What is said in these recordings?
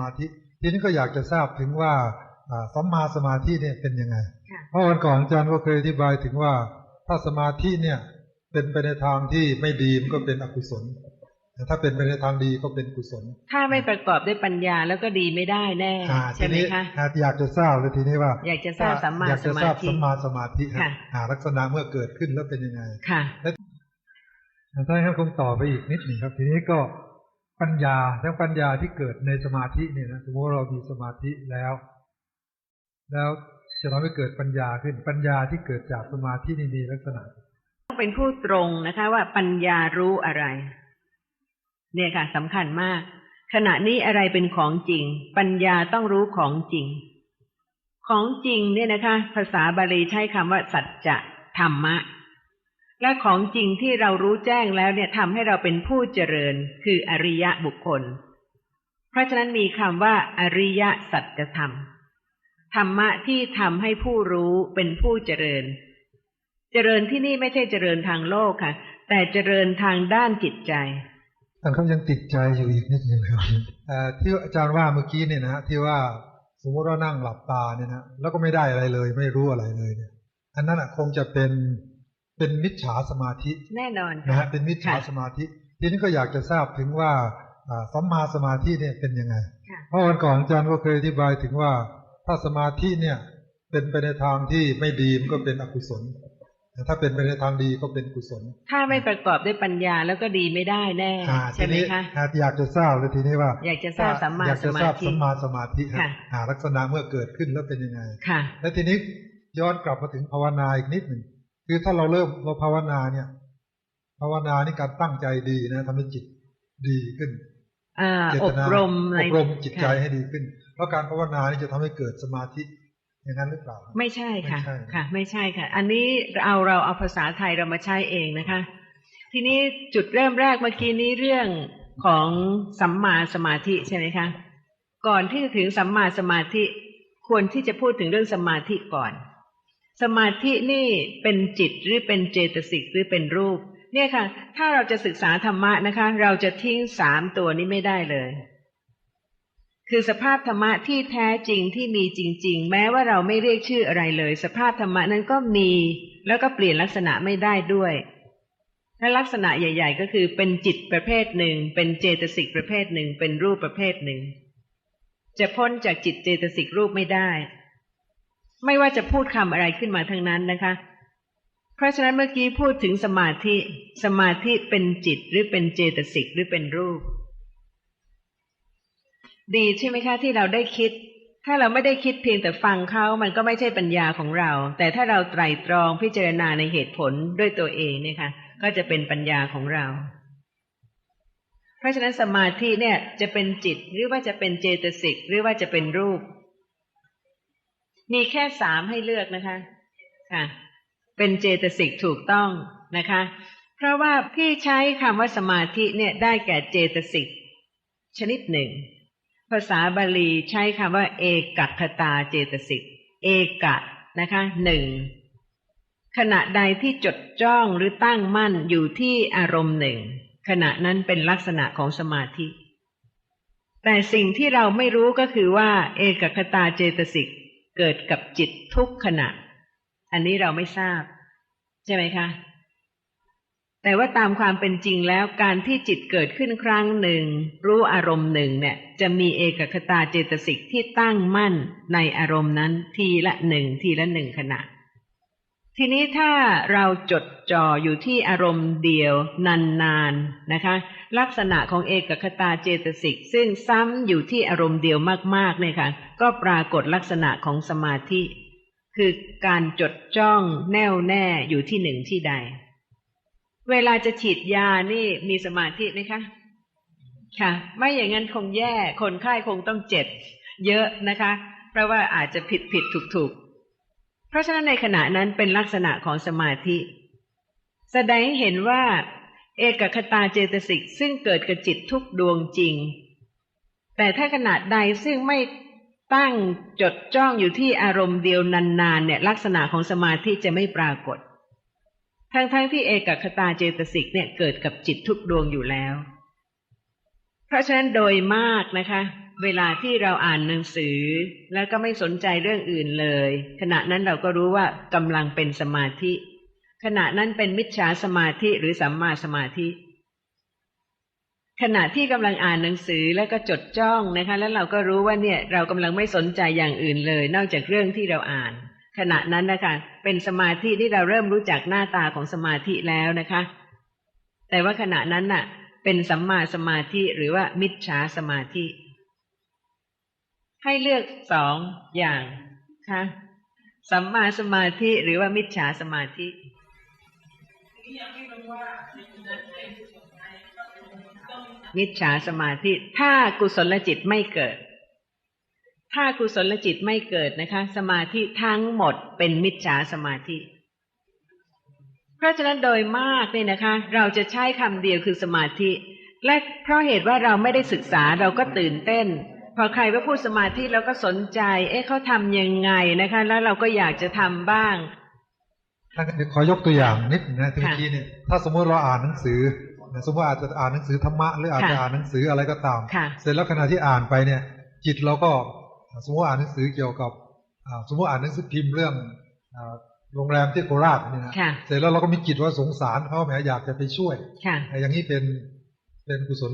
มาธิ ทีนี้ก็อยากจะทราบถึงว่าอ่าสัมมาสมาธิเนี่ยเป็นยังไงค่ะเพราะวันก่อนอาจารย์ก็เคยอธิบายถึงว่าถ้าสมาธิเนี่ยเป็นไปในทางที่ไม่ดีมันก็เป็นอกุศลแต่ถ้าเป็นไปในทางดีก็เป็นกุศล ถ้าไม่ประกอบด้วยปัญญาแล้วก็ดีไม่ได้แน่อ่าใช่ไหมทีนี้คะอ่าอยากจะทราบเลยทีนี้ว่า อยากจะทราบสัมมาอยากสจะมาทราบธิสัมมาสมาธิฮะค่ะอ่าลักษณะเมื่อเกิดขึ้นแล้วเป็นยังไงค่ะถ้าให้คงต่อไปอีกนิดหนึ่งครับ ทีนี้ก็ ปัญญาทั้งปัญญาที่เกิดในสมาธิเนี่ยนะสมมติว่าเรามีสมาธิแล้ว แล้วจะทำให้เกิดปัญญาขึ้นปัญญาที่เกิดจากสมาธินี่มีลักษณะต้องเป็นผู้ตรงนะคะ ว่าปัญญารู้อะไร เนี่ยค่ะสำคัญมาก ขณะนี้อะไรเป็นของจริง ปัญญาต้องรู้ของจริง ของจริงเนี่ยนะคะ ภาษาบาลีใช้คำว่า สัจจะธรรมะ และของจริงที่เรารู้แจ้งแล้วเนี่ยทำให้เราเป็นผู้เจริญ คืออริยะบุคคล เพราะฉะนั้นมีคำว่า อริยสัจธรรมธรรมะที่ทำให้ผู้รู้เป็นผู้เจริญ เจริญที่นี่ไม่ใช่เจริญทางโลกค่ะ แต่เจริญทางด้านจิตใจท่านเขายังติดใจอยู่อีกนิดนึงครับเอ่ที่อาจารย์ว่าเมื่อกี้เนี่ยนะที่ว่าสมมติว่านั่งหลับตาเนี่ยนะแล้วก็ไม่ได้อะไรเลย ไม่รู้อะไรเลยเนี่ยอันนั้นอะคงจะเป็น เป็นมิจฉาสมาธิ แน่นอนนะค่ะฮะเป็นมิจฉาค่ะสมาธิ ทีนี้ก็อยากจะทราบถึงว่าอ่าสัมมาสมาธิเนี่ยเป็นยังไงค่ะเพราะวันก่อนอาจารย์ก็เคยอธิบายถึงว่าถ้าสมาธิเนี่ยเป็นไปในทางที่ไม่ดีมันก็เป็นอกุศลแต่ถ้าเป็นไปในทางดีก็เป็นกุศล ถ้าไม่ประกอบด้วยปัญญาแล้วก็ดีไม่ได้แน่อ่าใช่ไหมทีนี้คะอ่าอยากจะทราบเลยทีนี้ว่า อยากจะทราบสัมมาอยากสจะมาทราบธิสัมมาสมาธิฮะค่ะอ่าลักษณะเมื่อเกิดขึ้นแล้วเป็นยังไงค่ะและทีนี้ย้อนกลับมาถึงภาวนาอีกนิดหนึ่ง คือถ้าเราเริ่มเราภาวนาเนี่ย ภาวนานี่การตั้งใจดีนะทำให้จิตดีขึ้นอ่าเจอตบนารมในอบรมจิตใจค่ะให้ดีขึ้นเพราะการภาวนานี่จะทำให้เกิดสมาธิอย่างนั้นหรือเปล่า ไม่ใช่ค่ะไม่ใช่ค่ะ ไม่ใช่ค่ะ อันนี้เอาเราเอาภาษาไทยเรามาใช้เองนะคะ ทีนี้จุดเริ่มแรกเมื่อกี้นี้เรื่องของสัมมาสมาธิใช่ไหมคะ ก่อนที่จะถึงสัมมาสมาธิควรที่จะพูดถึงเรื่องสมาธิก่อน สมาธินี่เป็นจิตหรือเป็นเจตสิกหรือเป็นรูป เนี่ยค่ะ ถ้าเราจะศึกษาธรรมะนะคะ เราจะทิ้งสามตัวนี้ไม่ได้เลย คือสภาพธรรมะที่แท้จริงที่มีจริง ๆ แม้ว่าเราไม่เรียกชื่ออะไรเลย สภาพธรรมะนั้นก็มี แล้วก็เปลี่ยนลักษณะไม่ได้ด้วยและลักษณะใหญ่ ๆ ก็คือเป็นจิตประเภทหนึ่ง เป็นเจตสิกประเภทหนึ่ง เป็นรูปประเภทหนึ่ง จะพ้นจากจิตเจตสิกรูปไม่ได้ ไม่ว่าจะพูดคำอะไรขึ้นมาทั้งนั้นนะคะ เพราะฉะนั้นเมื่อกี้พูดถึงสมาธิ สมาธิเป็นจิตหรือเป็นเจตสิกหรือเป็นรูป ดีใช่ไหมคะที่เราได้คิด ถ้าเราไม่ได้คิดเพียงแต่ฟังเขามันก็ไม่ใช่ปัญญาของเรา แต่ถ้าเราไตรตรองพิจารณาในเหตุผลด้วยตัวเองเนี่ยค่ะ ก็จะเป็นปัญญาของเราเพราะฉะนั้นสมาธิเนี่ยจะเป็นจิตหรือว่าจะเป็นเจตสิกหรือว่าจะเป็นรูป มีแค่สามให้เลือกนะคะค่ะ เป็นเจตสิกถูกต้องนะคะ เพราะว่าพี่ใช้คำว่าสมาธิเนี่ยได้แก่เจตสิกชนิดหนึ่ง ภาษาบาลีใช้คำว่า เอกัคตาเจตสิก เอกะนะคะหนึ่งขณะใดที่จดจ้องหรือตั้งมั่นอยู่ที่อารมณ์หนึ่ง ขณะนั้นเป็นลักษณะของสมาธิ แต่สิ่งที่เราไม่รู้ก็คือว่า เอกคตาเจตสิก เกิดกับจิตทุกขณะ อันนี้เราไม่ทราบ ใช่ไหมคะ แต่ว่าตามความเป็นจริงแล้วการที่จิตเกิดขึ้นครั้งหนึ่ง รู้อารมณ์หนึ่งเนี่ย จะมีเอกคตาเจตสิกที่ตั้งมั่นในอารมณ์นั้นทีละหนึ่งทีละหนึ่งขณะ ทีนี้ถ้าเราจดจ่ออยู่ที่อารมณ์เดียวนานๆนะคะ ลักษณะของเอกคตาเจตสิกซึ่งซ้ำอยู่ที่อารมณ์เดียวมากๆเนี่ยค่ะก็ปรากฏลักษณะของสมาธิ คือการจดจ้องแน่วแน่อยู่ที่หนึ่งที่ใด เวลาจะฉีดยานี่มีสมาธิไหมคะค่ะ ไม่อย่างนั้นคงแย่คนไข้คงต้องเจ็บเยอะนะคะ เพราะว่าอาจจะผิดผิดถูกถูก เพราะฉะนั้นในขณะนั้นเป็นลักษณะของสมาธิ แสดงให้เห็นว่า เอกคตาเจตสิกซึ่งเกิดกับจิตทุกดวงจริง แต่ถ้าขณะใดซึ่งไม่ตั้งจดจ้องอยู่ที่อารมณ์เดียวนานๆเนี่ยลักษณะของสมาธิจะไม่ปรากฏ ทั้งๆทที่เอกคตาเจตสิกเนี่ยเกิดกับจิตทุกดวงอยู่แล้ว เพราะฉะนั้นโดยมากนะคะ เวลาที่เราอ่านหนังสือ แล้วก็ไม่สนใจเรื่องอื่นเลย ขณะนั้นเราก็รู้ว่ากำลังเป็นสมาธิ ขณะนั้นเป็นมิจฉาสมาธิหรือสัมมาสมาธิ ขณะที่กำลังอ่านหนังสือแล้วก็จดจ้องนะคะ แล้วเราก็รู้ว่าเนี่ยเรากำลังไม่สนใจอย่างอื่นเลย นอกจากเรื่องที่เราอ่าน ขณะนั้นนะคะ เป็นสมาธิที่เราเริ่มรู้จักหน้าตาของสมาธิแล้วนะคะ แต่ว่าขณะนั้นน่ะ เป็นสัมมาสมาธิหรือว่ามิจฉาสมาธิ ให้เลือกสองอย่างค่ะสัมมาสมาธิหรือว่ามิจฉาสมาธิมิจฉาสมาธิ ถ้ากุศลจิตไม่เกิด ถ้ากุศลจิตไม่เกิดนะคะ สมาธิทั้งหมดเป็นมิจฉาสมาธิ เพราะฉะนั้นโดยมากเนี่ยนะคะ เราจะใช้คำเดียวคือสมาธิ และเพราะเหตุว่าเราไม่ได้ศึกษาเราก็ตื่นเต้น พอใครว่าพูดสมาธิเราก็สนใจ เอ๊ะเขาทำยังไงนะคะ แล้วเราก็อยากจะทำบ้างถ้าเดี๋ยวขอยกตัวอย่างนิดนึงนะทีค่ะเมื่อกี้เนี่ยถ้าสมมติเราอ่านหนังสือนะสมมติอาจจะอ่านหนังสือธรรมะหรืออาจจะค่ะอ่านหนังสืออะไรก็ตามค่ะเสร็จแล้วขณะที่อ่านไปเนี่ย จิตเราก็สมมติอ่านหนังสือเกี่ยวกับอ่าสมมติอ่านหนังสือพิมพ์เรื่องอ่าโรงแรมที่โคราชเนี่ยนะค่ะเสร็จแล้วเราก็มีจิตว่าสงสารเขาแหมอยากจะไปช่วยค่ะอย่างนี้เป็นเป็นกุศล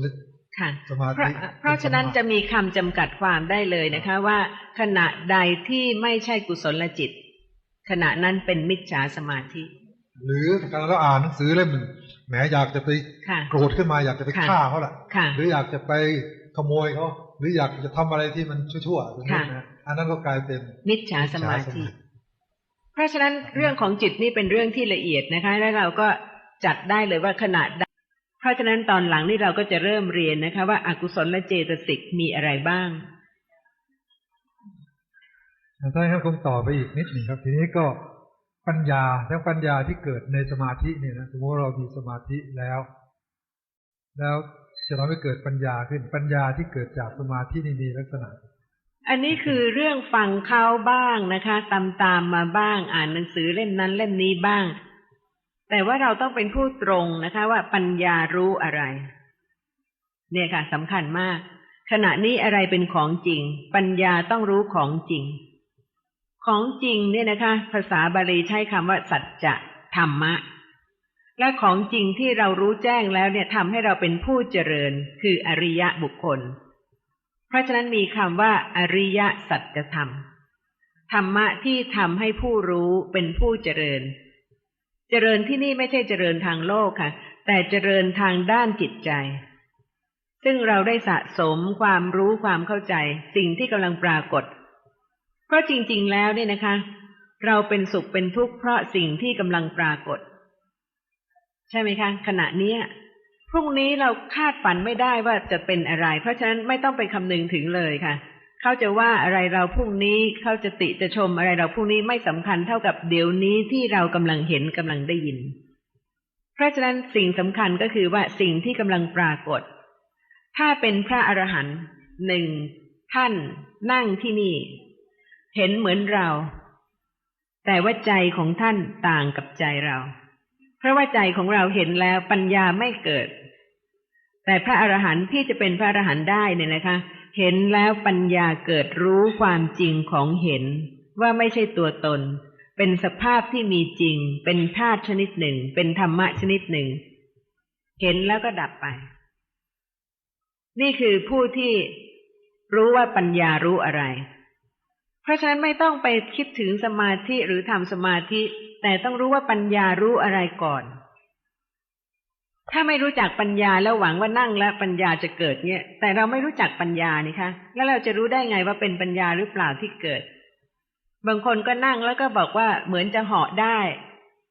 ค่ะสมาเพราะธิเพราะฉะนั้นจะมีคำจำกัดความได้เลยนะคะ ว่าขณะใดที่ไม่ใช่กุศลจิต ขณะนั้นเป็นมิจฉาสมาธิ หรือการเราอ่านหนังสือเล่มหนึ่งแหมอยากจะไปค่ะโกรธขึ้นมาอยากจะไปค่ะฆ่าเขาล่ะค่ะหรืออยากจะไปขโมยเขาหรืออยากจะทำอะไรที่มันชั่วๆตรงนี้ค่ะนะอันนั้นก็กลายเป็นมิจฉาสมาธิ เพราะฉะนั้นเรื่องของจิตนี่เป็นเรื่องที่ละเอียดนะคะ และเราก็จัดได้เลยว่าขณะใดเพ ราะฉะนั้นตอนหลังนี่เราก็จะเริ่มเรียนนะคะ ว่าอากุศลและเจตสิกมีอะไรบ้างถ้าให้คงต่อไปอีกนิดหนึ่งครับ ทีนี้ก็ปัญญาทั้งปัญญาที่เกิดในสมาธิเนี่ยนะสมมติว่าเรามีสมาธิแล้ว แล้วจะทำให้เกิดปัญญาขึ้นปัญญาที่เกิดจากสมาธินี่มีลักษณะ อันนี้คือเรื่องฟังเขาบ้างนะคะ ตามตามๆมาบ้าง อ่านหนังสือเล่มนั้นเล่มนี้บ้าง แต่ว่าเราต้องเป็นผู้ตรงนะคะ ว่าปัญญารู้อะไร เนี่ยค่ะสำคัญมาก ขณะนี้อะไรเป็นของจริง ปัญญาต้องรู้ของจริง ของจริงเนี่ยนะคะ ภาษาบาลีใช้คำว่า สัจจะธรรมะ และของจริงที่เรารู้แจ้งแล้วเนี่ยทำให้เราเป็นผู้เจริญ คืออริยะบุคคล เพราะฉะนั้นมีคำว่า อริยสัจธรรมธรรมะที่ทำให้ผู้รู้เป็นผู้เจริญ เจริญที่นี่ไม่ใช่เจริญทางโลกค่ะ แต่เจริญทางด้านจิตใจ ซึ่งเราได้สะสมความรู้ความเข้าใจ สิ่งที่กำลังปรากฏ เพราะจริง ๆ แล้วเนี่ยนะคะ เราเป็นสุขเป็นทุกข์เพราะสิ่งที่กำลังปรากฏ ใช่ไหมคะ ขณะเนี้ยพรุ่งนี้เราคาดฝันไม่ได้ว่าจะเป็นอะไร เพราะฉะนั้นไม่ต้องไปคำนึงถึงเลยค่ะ เขาจะว่าอะไรเราพรุ่งนี้เขาจะติจะชมอะไรเราพรุ่งนี้ไม่สำคัญเท่ากับเดี๋ยวนี้ที่เรากำลังเห็นกำลังได้ยิน เพราะฉะนั้นสิ่งสำคัญก็คือว่าสิ่งที่กำลังปรากฏ ถ้าเป็นพระอรหันต์หนึ่งท่านนั่งที่นี่ เห็นเหมือนเรา แต่ว่าใจของท่านต่างกับใจเรา เพราะว่าใจของเราเห็นแล้วปัญญาไม่เกิด แต่พระอรหันต์ที่จะเป็นพระอรหันต์ได้เนี่ยนะคะ เห็นแล้วปัญญาเกิดรู้ความจริงของเห็น ว่าไม่ใช่ตัวตน เป็นสภาพที่มีจริง เป็นธาตุชนิดหนึ่ง เป็นธรรมะชนิดหนึ่ง เห็นแล้วก็ดับไป นี่คือผู้ที่รู้ว่าปัญญารู้อะไร เพราะฉะนั้นไม่ต้องไปคิดถึงสมาธิหรือทำสมาธิ แต่ต้องรู้ว่าปัญญารู้อะไรก่อน ถ้าไม่รู้จักปัญญาแล้วหวังว่านั่งแล้วปัญญาจะเกิดเนี่ย แต่เราไม่รู้จักปัญญานี่คะแล้วเราจะรู้ได้ไงว่าเป็นปัญญาหรือเปล่าที่เกิด บางคนก็นั่งแล้วก็บอกว่าเหมือนจะเหาะได้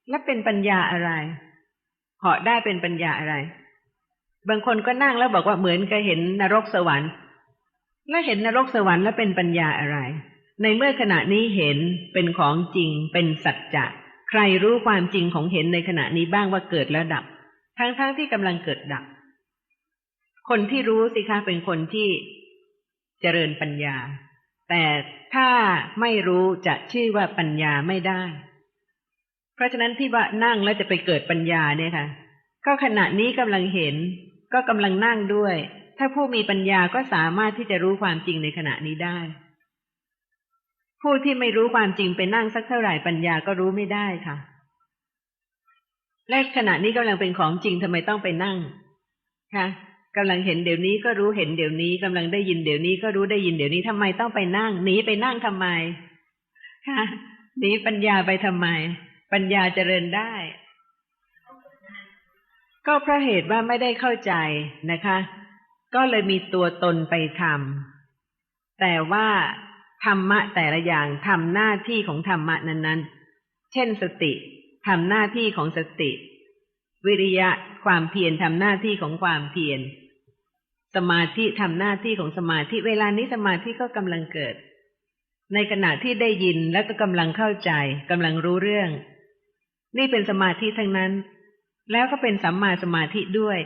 แล้วเป็นปัญญาอะไร เหาะได้เป็นปัญญาอะไร บางคนก็นั่งแล้วบอกว่าเหมือนกับเห็นนรกสวรรค์ แล้วเห็นนรกสวรรค์แล้วเป็นปัญญาอะไร ในเมื่อขณะนี้เห็นเป็นของจริงเป็นสัจจะใครรู้ความจริงของเห็นในขณะนี้บ้างว่าเกิดแล้วดับ ทั้งๆทที่กำลังเกิดดับ คนที่รู้สิคะเป็นคนที่เจริญปัญญา แต่ถ้าไม่รู้จะชื่อว่าปัญญาไม่ได้ เพราะฉะนั้นที่ว่านั่งแล้วจะไปเกิดปัญญาเนี่ยค่ะ ก็ขณะนี้กำลังเห็น ก็กำลังนั่งด้วย ถ้าผู้มีปัญญาก็สามารถที่จะรู้ความจริงในขณะนี้ได้ ผู้ที่ไม่รู้ความจริงไปนั่งสักเท่าไหร่ปัญญาก็รู้ไม่ได้ค่ะ และขณะนี้กำลังเป็นของจริงทำไมต้องไปนั่งคะกำลังเห็นเดี๋ยวนี้ก็รู้เห็นเดี๋ยวนี้กำลังได้ยินเดี๋ยวนี้ก็รู้ได้ยินเดี๋ยวนี้ทำไมต้องไปนั่งหนีไปนั่งทำไมคะหนีปัญญาไปทำไม ปัญญาเจริญได้ ก็เพราะเหตุว่าไม่ได้เข้าใจนะคะ ก็เลยมีตัวตนไปทำแต่ว่าธรรมะแต่ละอย่างทำหน้าที่ของธรรมะนั้น ๆ เช่นสติ ทำหน้าที่ของสติ วิริยะความเพียรทำหน้าที่ของความเพียรสมาธิทำหน้าที่ของสมาธิ เวลานี้สมาธิก็กำลังเกิด ในขณะที่ได้ยินและก็กำลังเข้าใจกำลังรู้เรื่อง นี่เป็นสมาธิทั้งนั้น แล้วก็เป็นสัมมาสมาธิด้วย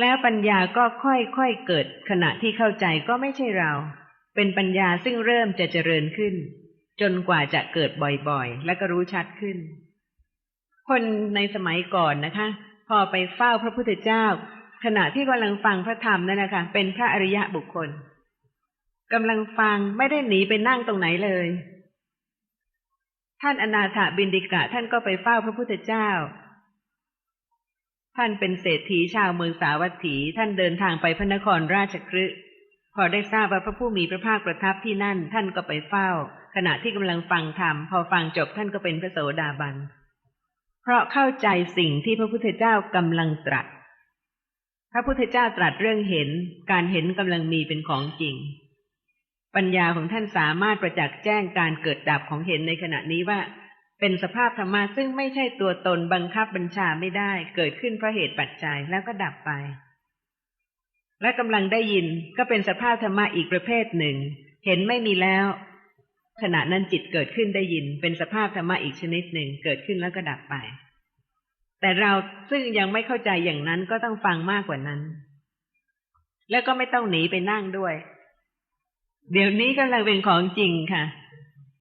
แล้วปัญญาก็ค่อยๆเกิด ขณะที่เข้าใจก็ไม่ใช่เรา เป็นปัญญาซึ่งเริ่มจะเจริญขึ้น จนกว่าจะเกิดบ่อยๆ และก็รู้ชัดขึ้น คนในสมัยก่อนนะคะ พอไปเฝ้าพระพุทธเจ้า ขณะที่กำลังฟังพระธรรมนั่นนะคะเป็นพระอริยะบุคคลกำลังฟังไม่ได้หนีไปนั่งตรงไหนเลย ท่านอนาถบินดิกะท่านก็ไปเฝ้าพระพุทธเจ้า ท่านเป็นเศรษฐีชาวเมืองสาวัตถี ท่านเดินทางไปพระนครราชคฤห์พอได้ทราบว่าพระผู้มีพระภาคประทับที่นั่น ท่านก็ไปเฝ้า ขณะที่กำลังฟังธรรมพอฟังจบท่านก็เป็นพระโสดาบัน เพราะเข้าใจสิ่งที่พระพุทธเจ้ากำลังตรัส พระพุทธเจ้าตรัสเรื่องเห็น การเห็นกำลังมีเป็นของจริง ปัญญาของท่านสามารถประจักษ์แจ้งการเกิดดับของเห็นในขณะนี้ว่า เป็นสภาพธรรมะซึ่งไม่ใช่ตัวตนบังคับบัญชาไม่ได้ เกิดขึ้นเพราะเหตุปัจจัยแล้วก็ดับไป และกำลังได้ยินก็เป็นสภาพธรรมะอีกประเภทหนึ่ง เห็นไม่มีแล้ว ขณะนั้นจิตเกิดขึ้นได้ยินเป็นสภาพธรรมะอีกชนิดหนึ่งเกิดขึ้นแล้วก็ดับไป แต่เราซึ่งยังไม่เข้าใจอย่างนั้นก็ต้องฟังมากกว่านั้น แล้วก็ไม่ต้องหนีไปนั่งด้วย เดี๋ยวนี้กำลังเป็นของจริงค่ะ